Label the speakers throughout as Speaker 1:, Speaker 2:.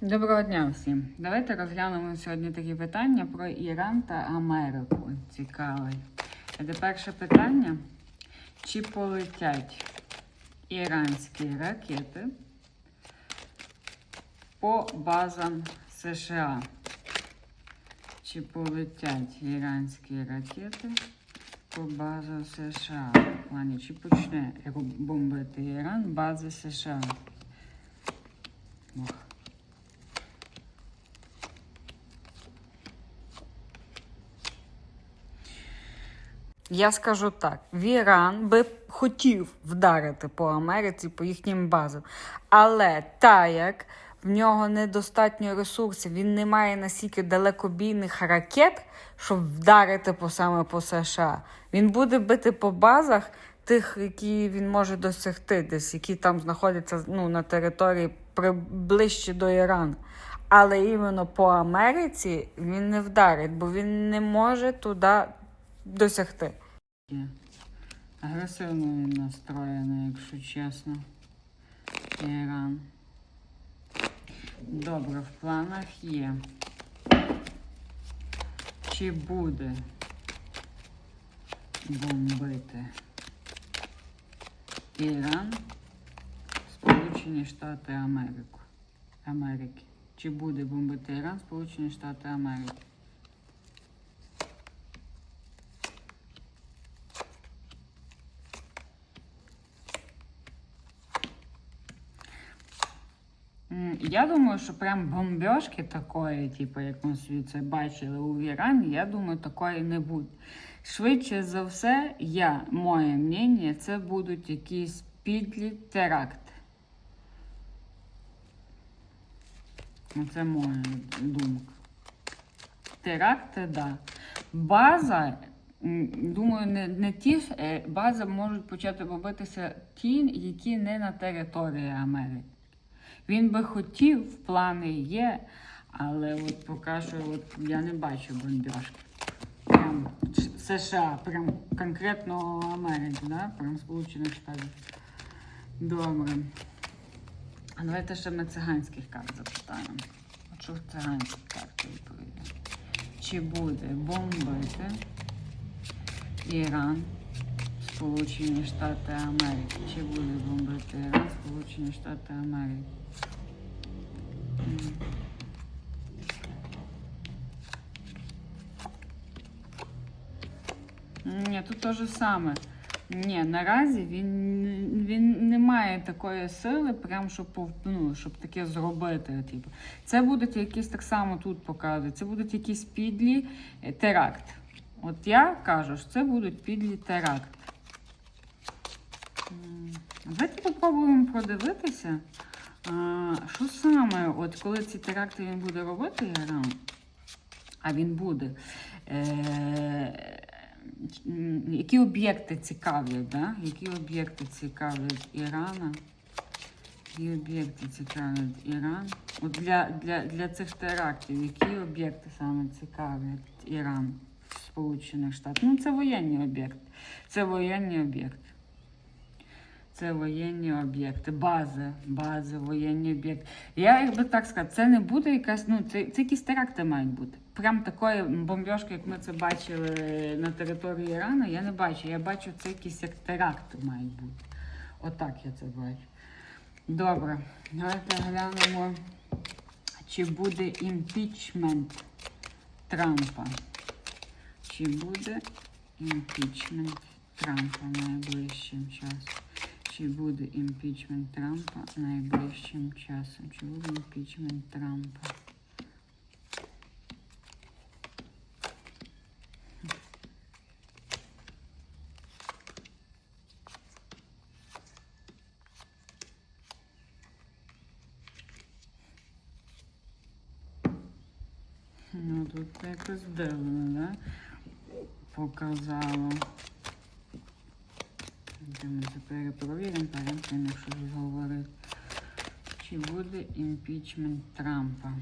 Speaker 1: Доброго дня всім. Давайте розглянемо сьогодні такі питання про Іран та Америку. Цікаве. Це перше питання. Чи полетять іранські ракети по базам США? Чи полетять іранські ракети по базам США? В плані, чи почне бомбити Іран бази США? Ох. Я скажу так: в Іран би хотів вдарити по Америці, по їхнім базам. Але так як в нього недостатньо ресурсів, він не має настільки далекобійних ракет, щоб вдарити по саме по США. Він буде бити по базах тих, які він може досягти, десь які там знаходяться ну, на території ближче до Ірану. Але іменно по Америці він не вдарить, бо він не може туди досягти. Агресивно він настроєний, якщо чесно. Іран. Добре, в планах є. Чи буде бомбити Іран, Сполучені Штати Америку? Америки? Чи буде бомбити Іран, Сполучені Штати Америки? Я думаю, що прям бомбежки такої, типу, як ми це бачили у Ірані, я думаю, такої не буде. Швидше за все, я, моє мнення, це будуть якісь підлі теракти. Ну, Це моя думка. Теракти. Да. База, думаю, не, не ті е, можуть почати робитися ті, які не на території Америки. Він би хотів, плани є, але от поки що от я не бачу бомбіжки. Прям США, прям конкретно Америки, да? прям Сполучених Штатів. Добре. А давайте ще ми циганських карт запитаємо. Що в циганські карти відповіді? Чи буде бомбити Іран, Сполучені Штати Америки? Чи буде бомбити Іран, Сполучені Штати Америки? Те ж саме. Ні, наразі він, він не має такої сили, прям щоб, ну, щоб таке зробити. Типу. Це будуть якісь так само тут показують, це будуть якісь підлі е, теракт. От я кажу, що це будуть підлі теракт. Давайте попробуємо продивитися. Що саме, от коли ці теракти він буде робити, Іран, а він буде. Е- які об'єкти цікавлять, да? які об'єкти цікавлять Ірана? Які об'єкти цікавлять Іран? От для, для, для цих терактів, які об'єкти саме цікавлять Іран в Сполучених Штатах? Ну, це воєнні об'єкти. Це воєнні об'єкти. Це воєнні об'єкти, бази, бази, воєнні об'єкти. Я якби так сказати, це не буде якась, ну це, це якісь теракти мають бути. Прям такої бомбьошки, як ми це бачили на території Ірану, я не бачу. Я бачу, це якісь як теракти мають бути. Отак я це бачу. Добре, давайте глянемо, чи буде імпічмент Трампа. Чи буде імпічмент Трампа найближчим часом? Чи буде імпічмент Трампа найближчим часом? Чи буде імпічмент Трампа? Ну, тут якось дивно, да? Показало. Ми це перепровіримо, перед тим, якщо щось говорити. Чи буде імпічмент Трампа?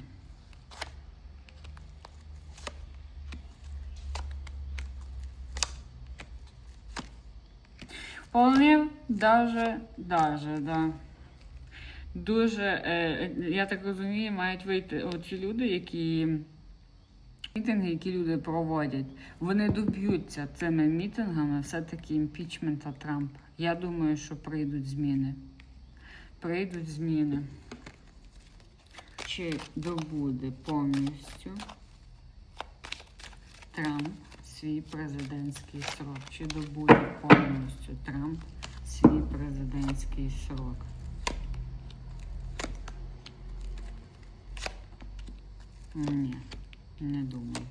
Speaker 1: Вполне даже, даже, да. дуже, е, я так розумію, мають вийти оці люди, які мітинги, які люди проводять, вони доб'ються цими мітингами все-таки імпічмента Трампа. Я думаю, що прийдуть зміни. Прийдуть зміни. Чи добуде повністю Трамп свій президентський срок? Чи добуде повністю Трамп свій президентський срок? Ні, не думаю.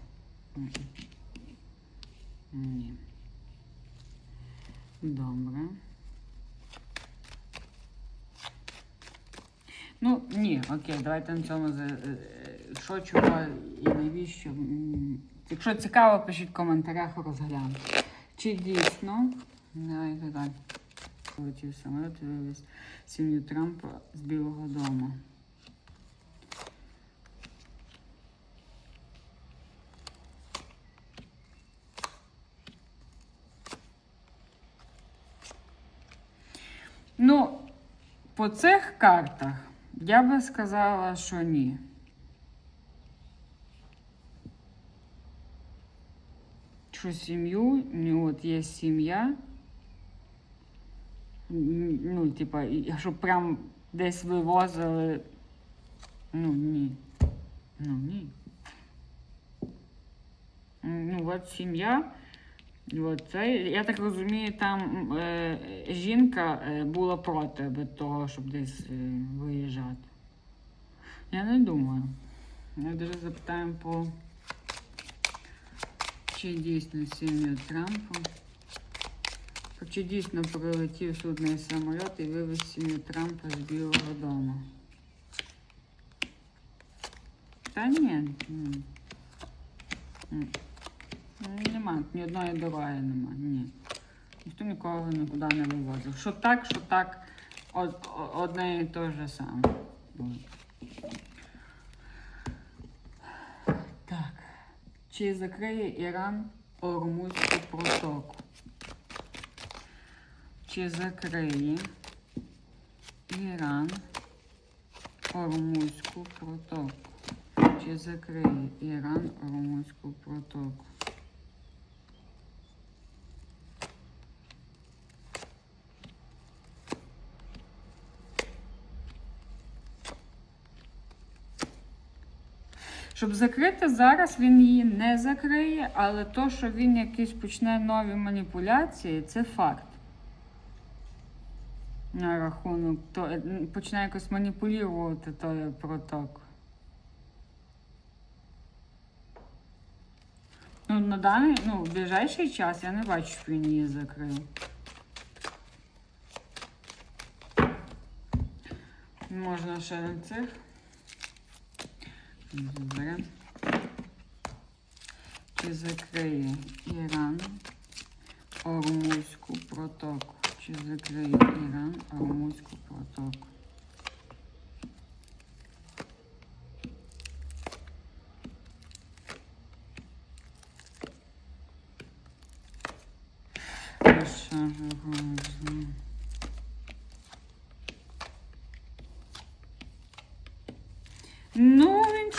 Speaker 1: Ні. Добре. Ну, ні, окей, давайте на цьому за- е, що, чого і навіщо. Якщо цікаво, пишіть в коментарях, розглянемо. Чи дійсно, давайте так, полетів самоліт вивіз сім'ю Трампа з Білого Дому. Ну, по цих картах я би сказала, що ні. Що сім'ю, от є сім'я. Ну, типа, щоб прям десь вивозили. Ну, ні. Ну, ні. Ну, от сім'я. От, це, я так розумію, там е, жінка е, була проти того, щоб десь е, виїжджати. Я не думаю. Ми дуже запитаємо по чи дійсно сім'ю Трампа. Чи дійсно прилетів судний самоліт і вивез сім'ю Трампа з Білого Дому? Та ні. М. Нема, ні одної дороги нема, ні. Ніхто нікого нікуди не вивозив. Що так, що так, од, одне і те же саме. Так. Чи закриє Іран Ормузьку протоку? Чи закриє Іран Ормузьку протоку? Чи закриє Іран Ормузьку протоку? Щоб закрити зараз, він її не закриє, але то, що він якісь почне нові маніпуляції, це факт. На рахунок то е, почне якось маніпулювати той проток. Ну, на даний, ну, в ближайший час я не бачу, що він її закрив. Можна ще на цих. Заберемо. Чи закриє Іран Ормузьку протоку? Чи закриє Іран Ормузьку протоку? Ну,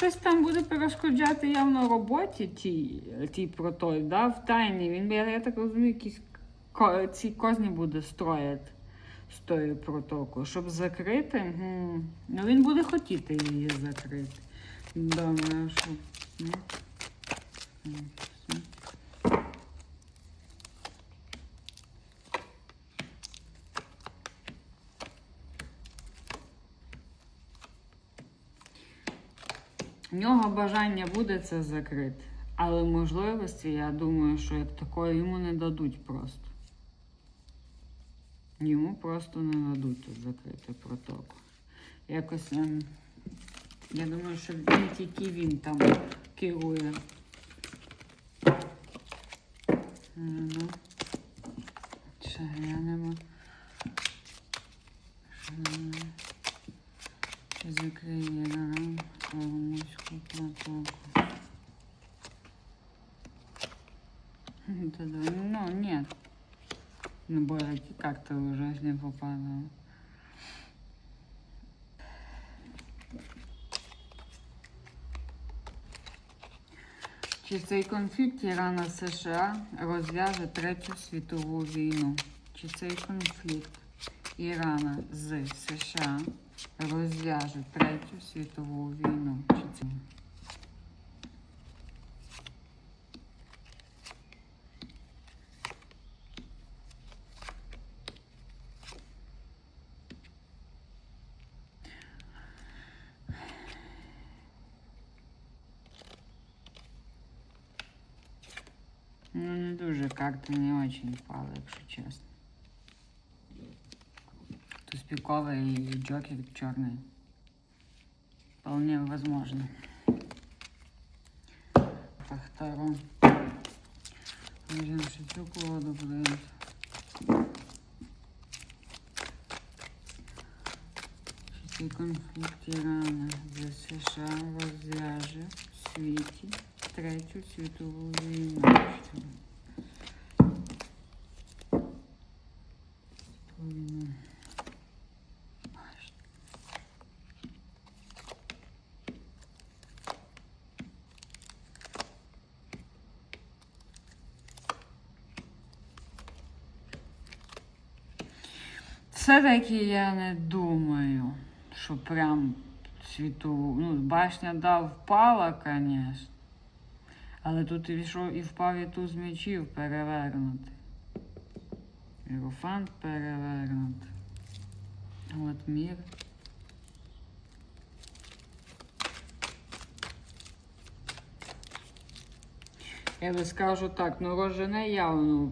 Speaker 1: щось там буде перешкоджати явно роботі тій, тій протой, да, в тайні. Він, я, я так розумію, якісь ці козні буде строїти з тою протокою. Щоб закрити, угу. ну він буде хотіти її закрити. Думаю, що? В нього бажання буде це закрити. Але можливості, я думаю, що як такої йому не дадуть просто. Йому просто не дадуть тут закрити протоку. Якось, я думаю, що не тільки він там керує. Ну, ще глянемо. Що закриє рамочку протоку. Ну, нет. Ну, боже, как-то уже не попало. Чи цей конфлікт Ірана США розв'яже Третю світову війну? Чи цей конфлікт? Ірана з США розв'яже Третю світову війну? Чи це... Ну, не дуже карти не очень впали, якщо чесно. Туспіковий і Джокер чорний. Вполне возможно. По второму. Можем ще цю колоду подивимось. Чи цей конфлікт Ірана з США розв'яже в світі Третю світову війну. Що це? Війну. Все-таки я не думаю, що прям світову. Ну, башня да впала, звісно. Але тут і війшов і впав і туз мечів перевернути. Іерофант перевернути. От мір. Я би скажу так, ну рожене явно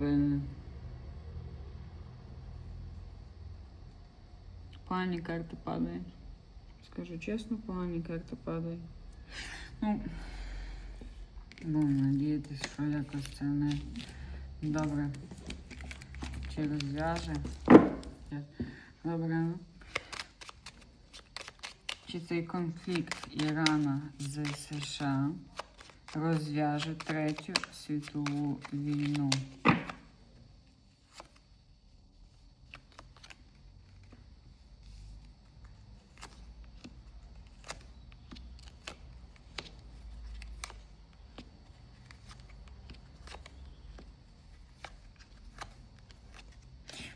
Speaker 1: винен. Погані карти падають. Скажу чесно, погані карти падають. Ну, будемо надіятися, що якось це не добре. Чи розв'яже. Добре. ну. Чи цей конфлікт Ірана з США розв'яже Третю світову війну?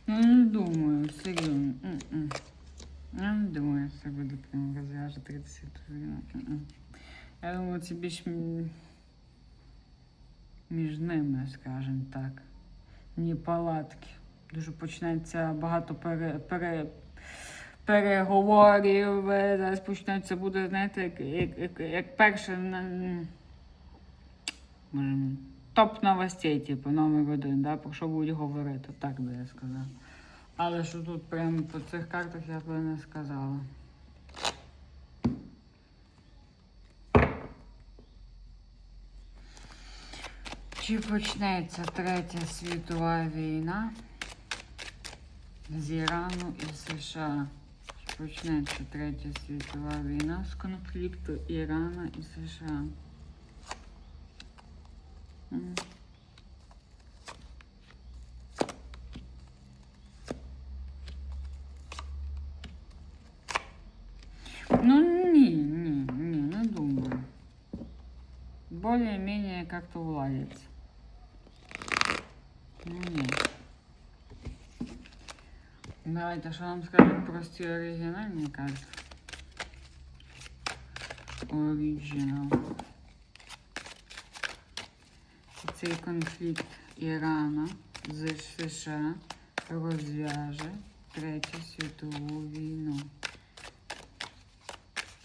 Speaker 1: Ну, не думаю, серйозно. М-м. Я не думаю, що буде прям розв'яже 30 світову війну. М-м. Я думаю, це більш між ними, скажімо так. Ні палатки. Дуже почнеться багато пере, пере, переговорів. е, Зараз почнеться буде, знаєте, як, як, як, як перше топ новостей, типу, номер один, да, про що будуть говорити, так би я сказала. Але що тут прямо по цих картах я би не сказала. Чи почнеться Третя світова війна з Ірану і США? Чи почнеться Третя світова війна з конфлікту Ірана і США? М. Ну, не, не, не, не думаю. Более-менее как-то уладится. Давайте, що нам скажуть про ці оригінальні карти? Оригінал. Цей конфлікт Ірана з США розв'яже Третю світову війну.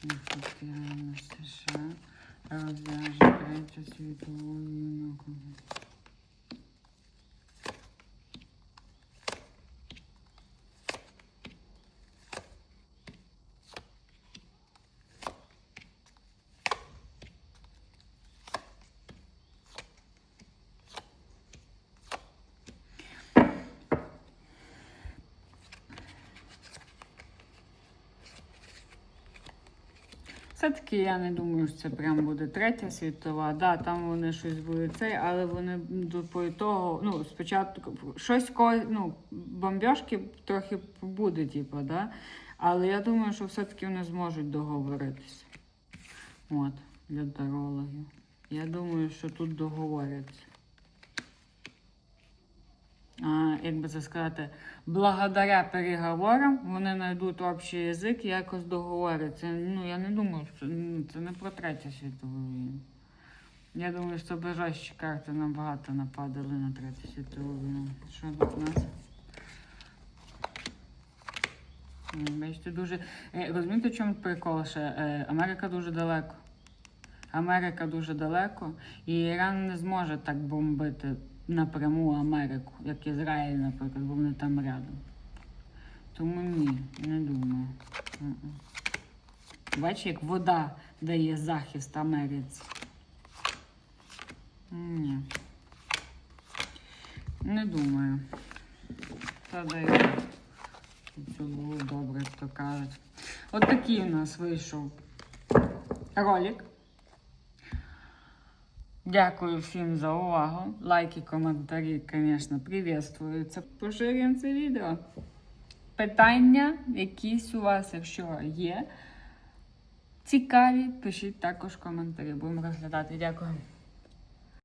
Speaker 1: Конфлікт Ірана з США розв'яже Третю світову війну. Все-таки я не думаю, що це прям буде третя світова. Да, там вони щось були цей, але вони до того, ну, спочатку щось ну, бомбьошки трохи буде, типу, да? Але я думаю, що все-таки вони зможуть договоритися. От, для дорологів. Я думаю, що тут договоряться. Як би це сказати, благодаря переговорам вони знайдуть общий язик якось договоряться. Ну, я не думаю, що ну, це не про третю світову війну. Я думаю, що бажащі карти набагато нападали на третю світову війну. Що тут у нас? М, Бачите, дуже. Е, Розумієте, в чому прикол ще? Америка дуже далеко. Америка дуже далеко, і Іран не зможе так бомбити напряму Америку, як Ізраїль, наприклад, бо вони там рядом. Тому ні, не думаю. Бачиш, як вода дає захист Америці. Ні. Не думаю. Та дай. Все було добре, як то кажуть. От такий у нас вийшов ролик. Дякую всім за увагу. Лайки, коментарі, звісно, привітуються. Поширюємо це відео. Питання якісь у вас, якщо є, цікаві, пишіть також коментарі. Будемо розглядати. Дякую.